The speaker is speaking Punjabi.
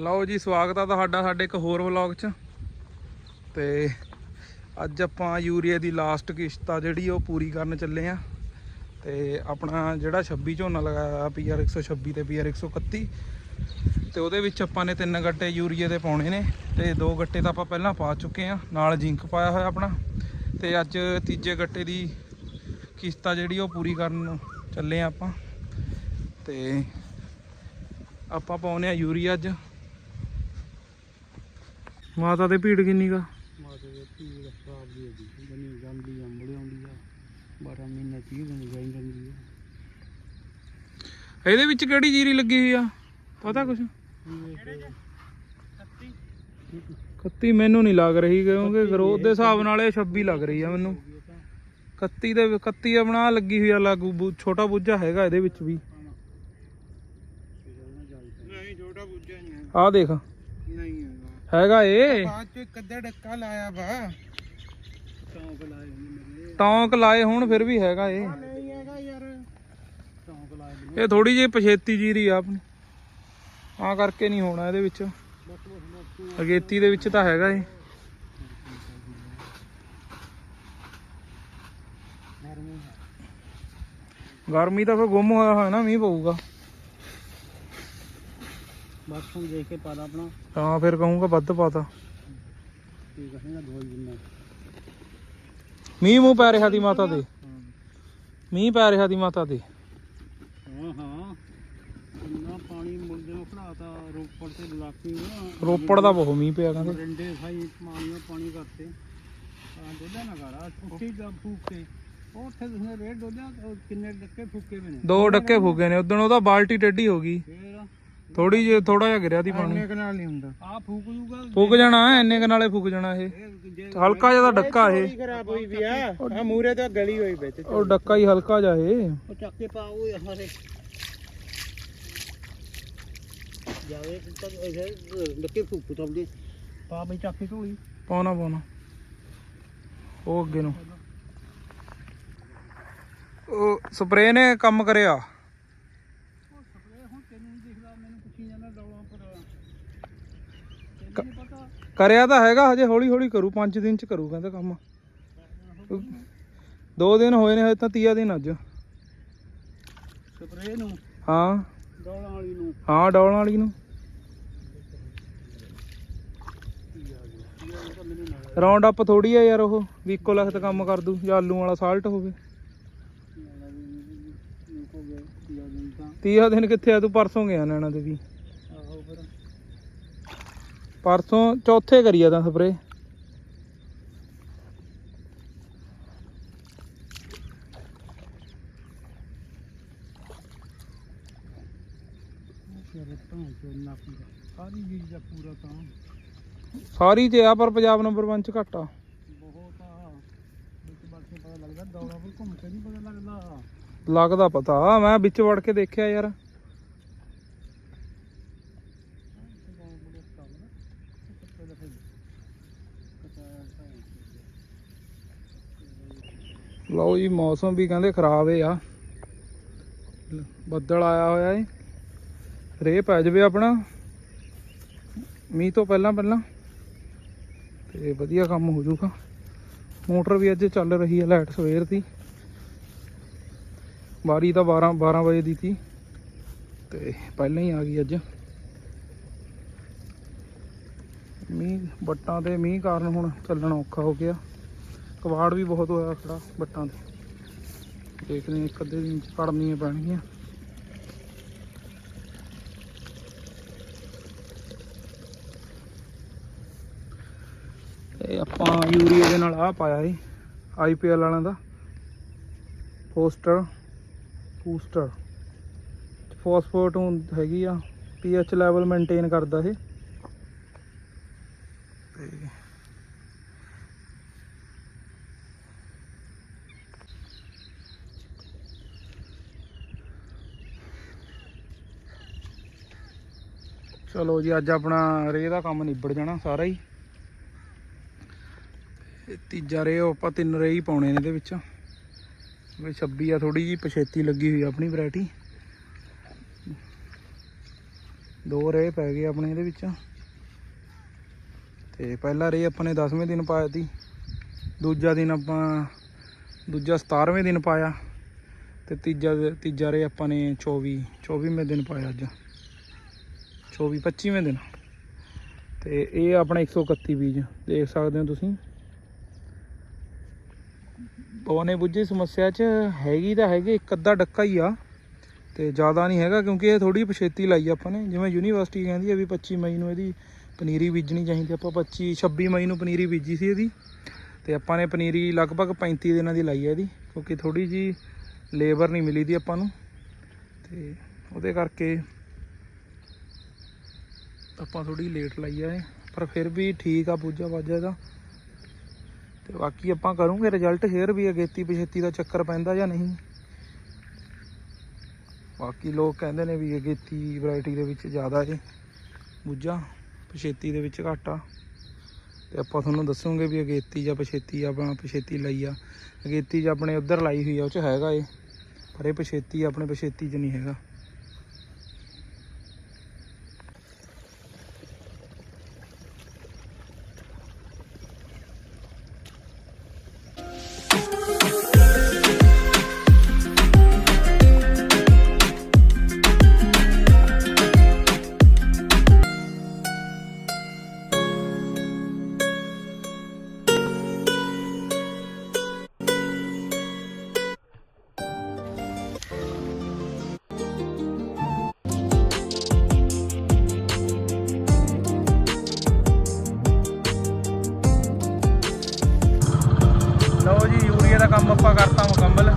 ਲਓ ਜੀ, ਸਵਾਗਤ ਆ ਤੁਹਾਡਾ ਸਾਡੇ ਇੱਕ ਹੋਰ ਵਲੌਗ 'ਚ। ਤੇ ਅੱਜ ਆਪਾਂ ਯੂਰੀਆ ਦੀ ਲਾਸਟ ਕਿਸ਼ਤ ਆ ਜਿਹੜੀ, ਉਹ ਪੂਰੀ ਕਰਨ ਚੱਲੇ ਆ। ਤੇ ਆਪਣਾ ਜਿਹੜਾ 26 ਝੋਨਾ ਲਗਾਇਆ ਪੀਆਰ 126 ਤੇ ਪੀਆਰ 131 ਤੇ ਉਹਦੇ ਵਿੱਚ ਆਪਾਂ ਨੇ ਤਿੰਨ ਗੱਟੇ ਯੂਰੀਆ ਦੇ ਪਾਉਣੇ ਨੇ, ਤੇ ਦੋ ਗੱਟੇ ਤਾਂ ਆਪਾਂ ਪਹਿਲਾਂ ਪਾ ਚੁੱਕੇ ਆ, ਨਾਲ ਜਿੰਕ ਪਾਇਆ ਹੋਇਆ ਆਪਣਾ। ਤੇ ਅੱਜ ਤੀਜੇ ਗੱਟੇ ਦੀ ਕਿਸ਼ਤ ਆ ਜਿਹੜੀ, ਉਹ ਪੂਰੀ ਕਰਨ ਚੱਲੇ ਆ ਆਪਾਂ। ਤੇ ਆਪਾਂ ਪਾਉਨੇ ਆ ਯੂਰੀਆ ਅੱਜ। ਮਾਤਾ ਦੇ ਭੀੜ ਕਿੰਨੀ ਕਾ ਮਾਤੇ ਦੇ ਪੀੜ ਖਰਾਬ ਦੀ ਹੈ ਜੀ ਜਨੀ ਜਾਂਦੀ ਆ ਮੁੜ ਆਉਂਦੀ ਆ। 12 ਮਹੀਨੇ 30 ਦਿਨ ਜਾਈ ਜਾਂਦੀ ਆ। ਇਹਦੇ ਵਿੱਚ ਕਿਹੜੀ ਜੀਰੀ ਲੱਗੀ ਹੋਈ ਆ? ਪਤਾ ਕੁਛ? ਕੱਤੀ ਮੈਨੂੰ ਨਹੀਂ ਲੱਗ ਰਹੀ ਕਿਉਂਕਿ ਗਰੋਥ ਦੇ ਹਿਸਾਬ ਨਾਲ ਇਹ 26 ਲੱਗ ਰਹੀ ਆ ਮੈਨੂੰ। ਕੱਤੀ ਦੇ ਕੱਤੀ ਆਪਣਾ ਆਹ ਲੱਗੀ ਹੋਈ ਆ ਲਾਗੂ ਛੋਟਾ ਬੁੱਝਾ ਹੈਗਾ ਇਹਦੇ ਵਿੱਚ ਵੀ। ਨਹੀਂ ਛੋਟਾ ਬੁੱਝਾ ਨਹੀਂ ਹੈ। ਆਹ ਦੇਖ। ਹੈਗਾ ਹੈਗਾ ਇਹ ਬਾਅਦ ਚ ਕੱਦਾ ਡੱਕਾ ਲਾਇਆ ਵਾ। ਚੌਂਕ ਲਾਏ ਹੋਏ ਮੇਰੇ। ਟੌਂਕ ਲਾਏ ਹੁਣ ਫਿਰ ਵੀ ਹੈਗਾ ਇਹ ਨਹੀਂ ਹੈਗਾ ਯਾਰ। ਚੌਂਕ ਲਾਏ ਹੋਏ ਇਹ ਥੋੜੀ ਜਿਹੀ ਪਛੇਤੀ ਜੀਰੀ ਆ ਆਪਣੀ। ਆ ਕਰਕੇ ਨਹੀਂ ਹੋਣਾ ਇਹਦੇ ਵਿੱਚ। ਬਸ ਬਸ ਬਸ ਅਗੇਤੀ ਦੇ ਵਿੱਚ ਤਾਂ ਹੈਗਾ ਇਹ ਨਰਮੀ ਹੈ। ਗਰਮੀ ਤਾਂ ਫਿਰ ਗੁੰਮ ਹੋਇਆ ਹੋਇਆ ਨਾ ਮੀਂਹ ਪਊਗਾ। ਬਸ ਹੁਣ ਦੇਖ ਕੇ ਪਾਦਾ ਆਪਣਾ। ਤਾਂ ਫਿਰ ਕਹੂੰਗਾ ਵੱਧ ਪਾਤਾ ਕੀ ਕਹੇਗਾ ਦੋ ਜਿੰਨਾ ਮੀਂਹ ਮੂੰਹ ਪੈ ਰਿਹਾ ਦੀ ਮਾਤਾ ਦੇ। ਮੀਂਹ ਪੈ ਰਿਹਾ ਦੀ ਮਾਤਾ ਦੇ। ਹਾਂ ਹਾਂ। ਇੰਨਾ ਪਾਣੀ ਮੁੰਡੇ ਨੂੰ ਖੜਾਤਾ ਰੋਪੜ ਤੇ ਇਲਾਕੇ ਨਾ। ਰੋਪੜ ਦਾ ਬਹੁਤ ਮੀਂਹ ਪਿਆ ਕਹਿੰਦੇ। ਮਰਿੰਡੇ ਸਾਈ ਪਾਣੀ ਪਾਣੀ ਕਰਤੇ। ਆ ਡੋਲਿਆ ਨਾ ਉੱਥੇ ਦਾ ਫੂਕ ਉੱਥੇ ਤੁਸੀਂ ਰੇਡ ਡੋਲਿਆ ਕਿੰਨੇ ਡੱਕੇ ਫੂਕੇ ਵੀ ਨੇ। ਦੋ ਡੱਕੇ ਫੁੱਗੇ ਨੇ ਉਦੋਂ ਉਹਦਾ ਬਾਲਟੀ ਟੇਢੀ ਹੋ ਗਈ। ਥੋੜੀ ਜਿਹੀ ਥੋੜਾ ਜਿਹਾ ਗਿਰਿਆ ਦੀ ਪਾਣੀ। ਨਾਲ ਨਹੀਂ ਹੁੰਦਾ। ਆ ਫੂਕ ਜੂਗਾ। ਫੁੱਕ ਜਾਣਾ ਇੰਨੇ ਕ ਨਾਲੇ ਫੁੱਕ ਜਾਣਾ ਇਹ। ਇਹ ਜੇ ਹਲਕਾ ਜਿਹਾ ਤਾਂ ਡੱਕਾ ਇਹ। ਖਰਾਬ ਹੋਈ ਵੀ ਆ। ਆ ਮੂਰੇ ਤੇ ਗਲੀ ਹੋਈ ਵਿੱਚ ਉਹ ਡੱਕਾ ਹੀ ਹਲਕਾ ਜਿਹਾ ਇਹ। ਉਹ ਚੱਕ ਕੇ ਪਾਓ ਹਾਰੇ ਜਾਵੇ ਤੱਕ ਇਹ ਡੱਕੇ ਫੂਕ ਤਬਦੇ ਪਾ ਬਈ ਚੱਕ ਕੇ ਢੋਲੀ ਪਾਉਣਾ ਪਾਉਣਾ। ਉਹ ਅੱਗੇ ਨੂੰ। ਉਹ ਸਪਰੇਅ ਨੇ ਕੰਮ ਕਰਿਆ ਉਹ ਸਪਰੇ ਹੁਣ ਤੈਨੂੰ ਨਹੀਂ ਦਿਖਦਾ ਮੈਨੂੰ ਪੁੱਛੀ ਜਾਂਦਾ ਡੌਲਾਂ ਪਰ ਤੈਨੂੰ ਨਹੀਂ ਪਤਾ ਕਰਿਆ ਤਾਂ ਹੈਗਾ ਹਜੇ ਹੌਲੀ ਹੌਲੀ ਕਰੂ 5 ਦਿਨ ਚ ਕਰੂ ਕਹਿੰਦਾ ਕੰਮ। ਦੋ ਦਿਨ ਹੋਏ ਨੇ ਹਜੇ ਤਾਂ ਤੀਆ ਦਿਨ ਅੱਜ। ਸਪਰੇ ਨੂੰ? ਹਾਂ। ਡੌਲਾਂ ਵਾਲੀ ਨੂੰ? ਹਾਂ ਡੌਲਾਂ ਵਾਲੀ ਨੂੰ। ਰਾਉਂਡ ਅਪ ਥੋੜੀ ਆ ਯਾਰ ਉਹ ਵੀ ਇੱਕੋ ਲਖਤ ਕੰਮ ਕਰ ਦੂ ਜਾਂ ਆਲੂ ਵਾਲਾ ਸਾਲਟ ਹੋਵੇ। ਤੀਆ ਦਿਨ ਕਿੱਥੇ ਆ ਤੂੰ ਪਰਸੋਂ ਗਿਆ ਨੈਣਾ ਆਹੋ ਫਿਰ ਪਰਸੋਂ ਚੌਥੇ ਕਰੀ ਆ ਤਾਂ ਸਪਰੇ। ਸਾਰੀ ਚੀਜ਼ ਦਾ ਪੂਰਾ ਤਾਂ ਸਾਰੀ ਤੇ ਆ ਪਰ ਪੰਜਾਬ ਨੰਬਰ 1 ਚ ਘੱਟ ਆ। ਬਹੁਤ ਆ। ਵਿੱਚ ਬਾਕੀ ਪਤਾ ਲੱਗਦਾ ਦੌੜਾ ਵੀ ਘੁੰਮ ਕੇ ਨਹੀਂ ਪਤਾ ਲੱਗਦਾ। ਲੱਗਦਾ ਪਤਾ ਮੈਂ ਵਿੱਚ ਵੜ ਕੇ ਦੇਖਿਆ ਯਾਰ। ਲਓ ਜੀ, ਮੌਸਮ ਵੀ ਕਹਿੰਦੇ ਖਰਾਬ ਏ ਆ। ਬੱਦਲ ਆਇਆ ਹੋਇਆ ਏ ਰੇ ਪੈ ਜਵੇ ਆਪਣਾ। ਮੀਂਹ ਤੋਂ ਪਹਿਲਾਂ ਪਹਿਲਾਂ। ਤੇ ਵਧੀਆ ਕੰਮ ਹੋ ਜਾਊਗਾ। ਮੋਟਰ ਵੀ ਅੱਜ ਚੱਲ ਰਹੀ ਹੈ ਲਾਈਟ ਸਵੇਰ ਦੀ। ਵਾਰੀ ਤਾਂ 12 12 ਵਜੇ ਦੀ ਸੀ। ਤੇ ਪਹਿਲਾਂ ਹੀ ਆ ਗਈ ਅੱਜ। ਮੀਂਹ ਬੱਟਾਂ ਤੇ ਮੀਂਹ ਕਾਰਨ ਹੁਣ ਚੱਲਣਾ ਔਖਾ ਹੋ ਗਿਆ। ਕਵਾੜ ਵੀ ਬਹੁਤ ਹੋਇਆ ਖੜਾ ਬੱਟਾਂ ਤੇ। ਦੇਖਦੇ ਹਾਂ ਇੱਕ ਅੱਧੇ ਦਿਨ ਚ ਕੜਨੀਆਂ ਪੈਣਗੀਆਂ। ਤੇ ਆਪਾਂ ਯੂਰੀਆ ਦੇ ਨਾਲ ਆ ਪਾਇਆ ਸੀ ਆਈਪੀਐਲ ਵਾਲਿਆਂ ਦਾ। Poster, booster. ਫਾਸਫੋਰਟ ਹੈਗੀ ਆ ਪੀਐਚ ਲੈਵਲ ਮੇਨਟੇਨ ਕਰਦਾ ਇਹ। ਤੇ ਚਲੋ ਜੀ, ਅੱਜ ਆਪਣਾ ਰੇ ਦਾ ਕੰਮ ਨਿਬੜ ਜਾਣਾ ਸਾਰਾ ਹੀ। ਤੀਜਾ ਰੇ ਆਪਾਂ ਤਿੰਨ ਰੇ ਹੀ ਪਾਉਣੇ ਨੇ ਇਹਦੇ ਵਿੱਚ। ਵੀ 26 ਆ ਥੋੜੀ ਜੀ ਪਛੇਤੀ ਲੱਗੀ ਹੋਈ ਆ ਆਪਣੀ ਵੈਰਾਈਟੀ। ਦੋ ਰੇ ਪੈ ਗਏ ਆਪਣੇ ਇਹਦੇ ਵਿੱਚ। ਤੇ ਪਹਿਲਾ ਰੇ ਆਪਾਂ ਨੇ 10ਵੇਂ ਦਿਨ ਪਾਇਆ ਸੀ। ਦੂਜਾ ਦਿਨ ਆਪਾਂ, ਦੂਜਾ 17ਵੇਂ ਦਿਨ ਪਾਇਆ ਤੇ ਤੀਜਾ ਤੀਜਾ ਰੇ ਆਪਾਂ ਨੇ 24 24ਵੇਂ ਦਿਨ ਪਾਇਆ ਅੱਜ। 24 25ਵੇਂ ਦਿਨ। ਤੇ ਇਹ ਆਪਣਾ 131 ਬੀਜ, ਦੇਖ ਸਕਦੇ ਹੋ ਤੁਸੀਂ। ਪਵਨੇ ਬੁੱਝੀ ਸਮੱਸਿਆ ਚ ਹੈਗੀ ਤਾਂ ਹੈਗੇ, ਇੱਕ ਅੱਧਾ ਡੱਕਾ ਹੀ ਆ। ਤੇ ਜ਼ਿਆਦਾ ਨਹੀਂ ਹੈਗਾ ਕਿਉਂਕਿ ਇਹ ਥੋੜੀ ਪਛੇਤੀ ਲਾਈ ਆਪਾਂ ਨੇ। ਜਿਵੇਂ ਯੂਨੀਵਰਸਿਟੀ ਕਹਿੰਦੀ ਆ ਵੀ 25 ਮਈ ਨੂੰ ਇਹਦੀ ਪਨੀਰੀ ਬੀਜਣੀ ਚਾਹੀਦੀ ਆਪਾਂ 25 26 ਮਈ ਨੂੰ ਪਨੀਰੀ ਬੀਜੀ ਸੀ ਇਹਦੀ। ਤੇ ਆਪਾਂ ਨੇ ਪਨੀਰੀ ਲਗਭਗ 35 ਦਿਨਾਂ ਦੀ ਲਾਈ ਹੈ ਇਹਦੀ, ਕਿਉਂਕਿ ਥੋੜੀ ਜੀ ਲੇਬਰ ਨਹੀਂ ਮਿਲੀ ਦੀ ਆਪਾਂ ਨੂੰ। ਤੇ ਉਹਦੇ ਕਰਕੇ ਆਪਾਂ ਥੋੜੀ ਲੇਟ ਲਾਈ ਆ ਇਹ। ਪਰ ਫਿਰ ਵੀ ਠੀਕ ਆ ਪੂਜਾ ਬਾਜਾ ਦਾ ਤੇ ਬਾਕੀ ਆਪਾਂ ਕਰੂੰਗੇ ਰਿਜ਼ਲਟ ਸ਼ੇਅਰ ਵੀ ਅਗੇਤੀ ਪਛੇਤੀ ਦਾ ਚੱਕਰ ਪੈਂਦਾ ਜਾਂ ਨਹੀਂ। ਬਾਕੀ ਲੋਕ ਕਹਿੰਦੇ ਨੇ ਵੀ ਅਗੇਤੀ ਵੈਰਾਈਟੀ ਦੇ ਵਿੱਚ ਜ਼ਿਆਦਾ ਏ ਬੁੱਝਾ ਪਛੇਤੀ ਦੇ ਵਿੱਚ ਘੱਟ ਆ। ਤੇ ਆਪਾਂ ਤੁਹਾਨੂੰ ਦੱਸੂਗੇ ਵੀ ਅਗੇਤੀ ਜਾਂ ਪਛੇਤੀ ਆਪਾਂ ਪਛੇਤੀ ਲਈ ਆ। ਅਗੇਤੀ 'ਚ ਆਪਣੇ ਉਧਰ ਲਾਈ ਹੋਈ ਆ, ਉਹ 'ਚ ਹੈਗਾ ਏ। ਪਰ ਇਹ ਪਛੇਤੀ, ਆਪਣੇ ਪਛੇਤੀ 'ਚ ਨਹੀਂ ਹੈਗਾ। ਕੰਮ ਆਪਾਂ ਕਰਤਾ ਮੁਕੰਮਲ।